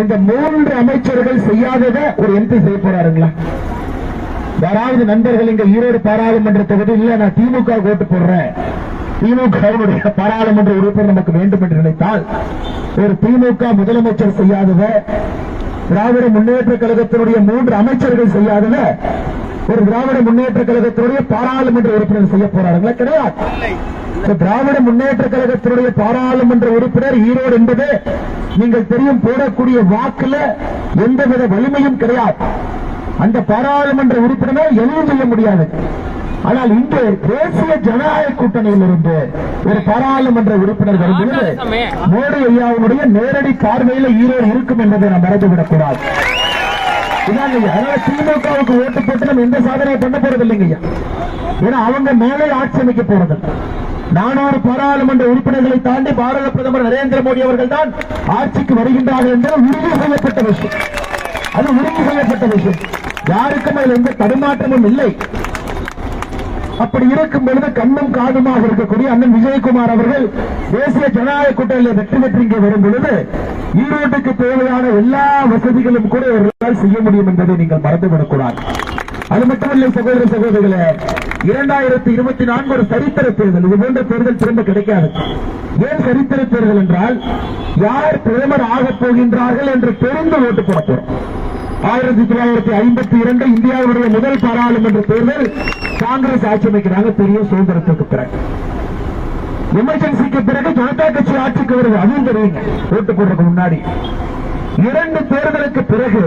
இந்த மூன்று அமைச்சர்கள் செய்யாதத ஒரு எம்பி செய்ய போறாருங்களா? யாராவது நண்பர்கள் இங்க ஈரோடு பாராளுமன்ற தொகுதியில் நான் திமுக ஓட்டு போடுறேன். திமுக பாராளுமன்ற உறுப்பினர் நமக்கு வேண்டும் என்று நினைத்தால் ஒரு திமுக முதலமைச்சர் செய்யாதத திராவிட முன்னேற்ற கழகத்தினுடைய மூன்று அமைச்சர்கள் செய்யாதத ஒரு திராவிட முன்னேற்ற கழகத்தினுடைய பாராளுமன்ற உறுப்பினர் செய்ய போறாருங்களா? கிடையாது. திராவிட முன்னேற்ற கழகத்தினுடைய பாராளுமன்ற உறுப்பினர் ஈரோடு என்பது நீங்கள் தெரியும் போடக்கூடிய வாக்குல எந்தவித வலிமையும் கிடையாது. அந்த பாராளுமன்ற உறுப்பினர் எதுவும் செய்ய முடியாது. ஆனால் இன்று தேசிய ஜனநாயக கூட்டணியில் இருந்து ஒரு பாராளுமன்ற உறுப்பினர் வரும்போது மோடி ஐயாவுடைய நேரடி பார்வையில் ஈரோடு இருக்கும் என்பதை நாம் மறந்துவிடக் கூடாது. அதனால திமுகவுக்கு ஓட்டு போட்டு நம்ம எந்த சாதனையும் பண்ண போறது இல்லைங்க ஏன்னா அவங்க மேலே ஆட்சி அமைக்க போறது நானூறு பாராளுமன்ற உறுப்பினர்களை தாண்டி பாரத பிரதமர் நரேந்திர மோடி அவர்கள் தான் ஆட்சிக்கு வருகின்றார்கள் என்பது உறுதி செய்யப்பட்ட விஷயம். அது உறுதி செய்யப்பட்ட விஷயம். யாருக்கும் அதில் எந்த தடுமாற்றமும் இல்லை. அப்படி இருக்கும் பொழுது கண்ணும் காதுமாக இருக்கக்கூடிய அண்ணன் விஜயகுமார் அவர்கள் தேசிய ஜனநாயக கூட்டணியில் வெற்றி பெற்று இங்கே வரும் பொழுது ஈரோட்டுக்கு தேவையான எல்லா வசதிகளும் கூட இவர்களால் செய்ய முடியும் என்பதை நீங்கள் மறந்துவிடக்கூடாது. அது மட்டுமல்ல சகோதர சகோதரிகளே இரண்டாயிரத்தி இருபத்தி நான்கு ஒரு சரித்திர தேர்தல். இது போன்ற தேர்தல் திரும்ப கிடைக்காது. ஏன் சரித்திர தேர்தல் என்றால் யார் பிரதமர் ஆகப் போகின்றார்கள் என்று தெரிந்து ஓட்டு போட போறோம் ஆயிரத்தி தொள்ளாயிரத்தி ஐம்பத்தி இரண்டு இந்தியாவுடைய முதல் பாராளுமன்ற தேர்தல் காங்கிரஸ் ஆட்சி அமைக்கிறாங்க பெரிய சுதந்திரத்துக்கு பிறகு. எமர்ஜென்சிக்கு பிறகு ஜனதா கட்சி ஆட்சிக்கு வருது. அதுவும் தெரியுங்க. ஓட்டு போடுறதுக்கு முன்னாடி. இரண்டு தேர்தலுக்கு பிறகு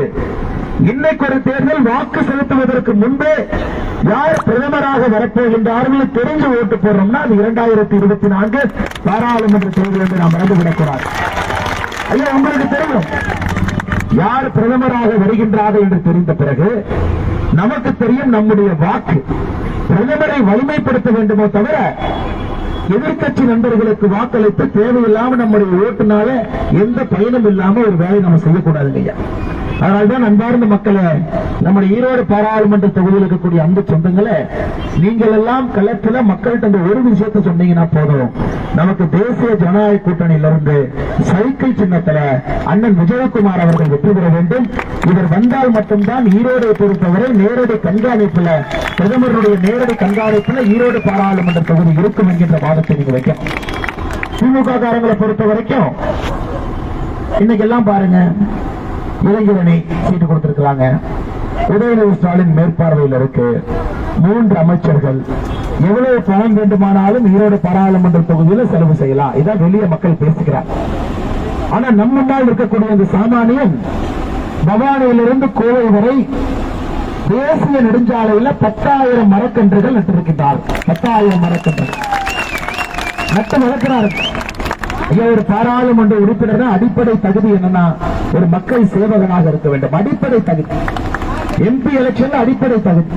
இன்னைக்கு ஒரு தேர்தல் வாக்கு செலுத்துவதற்கு முன்பே யார் பிரதமராக வரப்போகின்றார்கள் தெரிஞ்சு ஓட்டு போடுறோம்னா அது இரண்டாயிரத்தி இருபத்தி நான்கு பாராளுமன்ற தேர்தல் நாம் நாம் மறந்துவிடக்கூடாது. ஐயா உங்களுக்கு தெரியும். யார் பிரதமராக வருகின்றார்கள் என்று தெரிந்த பிறகு நமக்கு தெரியும் நம்முடைய வாக்கு. பிரதமரை வலிமைப்படுத்த வேண்டுமோ தவிர எதிர்க்கட்சி நண்பர்களுக்கு வாக்களித்து தேவையில்லாம நம்முடைய ஓட்டுனால எந்த பயனும் இல்லாம ஒரு வேலையை நம்ம செய்யக்கூடாது ஐயா. அதனால்தான் அன்பார்ந்த மக்களை நம்முடைய ஈரோடு பாராளுமன்ற தொகுதியில் இருக்கக்கூடிய அந்த சொந்தங்களை நீங்கள் எல்லாம் களத்துல மக்கள்கிட்ட அந்த ஒரு விஷயத்தை சொன்னீங்கன்னா போதும். நமக்கு தேசிய ஜனநாயக கூட்டணியில இருந்து சைக்கிள் சின்னத்துல அண்ணன் விஜயகுமார் அவர்கள் வெற்றி பெற வேண்டும். இவர் வந்தால் மட்டும்தான் ஈரோடை பொறுத்தவரை நேரடி கண்காணிப்புல பிரதமருடைய நேரடி கண்காணிப்புல ஈரோடு பாராளுமன்ற தொகுதி இருக்கும் என்கின்ற வாதத்தை நீங்க வைக்கணும். திமுக காரங்களை பொறுத்த வரைக்கும் இன்னைக்கு எல்லாம் பாருங்க இளைஞரணி சீட்டு கொடுத்திருக்கிறாங்க. உதயநிதி ஸ்டாலின் மேற்பார்வையில் இருக்கு. மூன்று அமைச்சர்கள். எவ்வளவு பணம் வேண்டுமானாலும் ஈரோடு பாராளுமன்ற தொகுதியில் செலவு செய்யலாம். இதான் வெளிய மக்கள் பேசுகிறார் ஆனா நம்ம முன்னால் இருக்கக்கூடிய அந்த சாமானியன் பவானியிலிருந்து கோவை வரை தேசிய நெடுஞ்சாலையில பத்தாயிரம் மரக்கன்றுகள் நட்டிருக்கின்றார். பத்தாயிரம் மரக்கன்றுகள். நட்டு வளர்க்கிறார். ஒரு பாராளுமன்ற உறுப்பினர் அடிப்படை தகுதி என்னன்னா ஒரு மக்கள் சேவகனாக இருக்க வேண்டும். அடிப்படை தகுதி. எம்பி எலெக்ஷன்ல அடிப்படை தகுதி.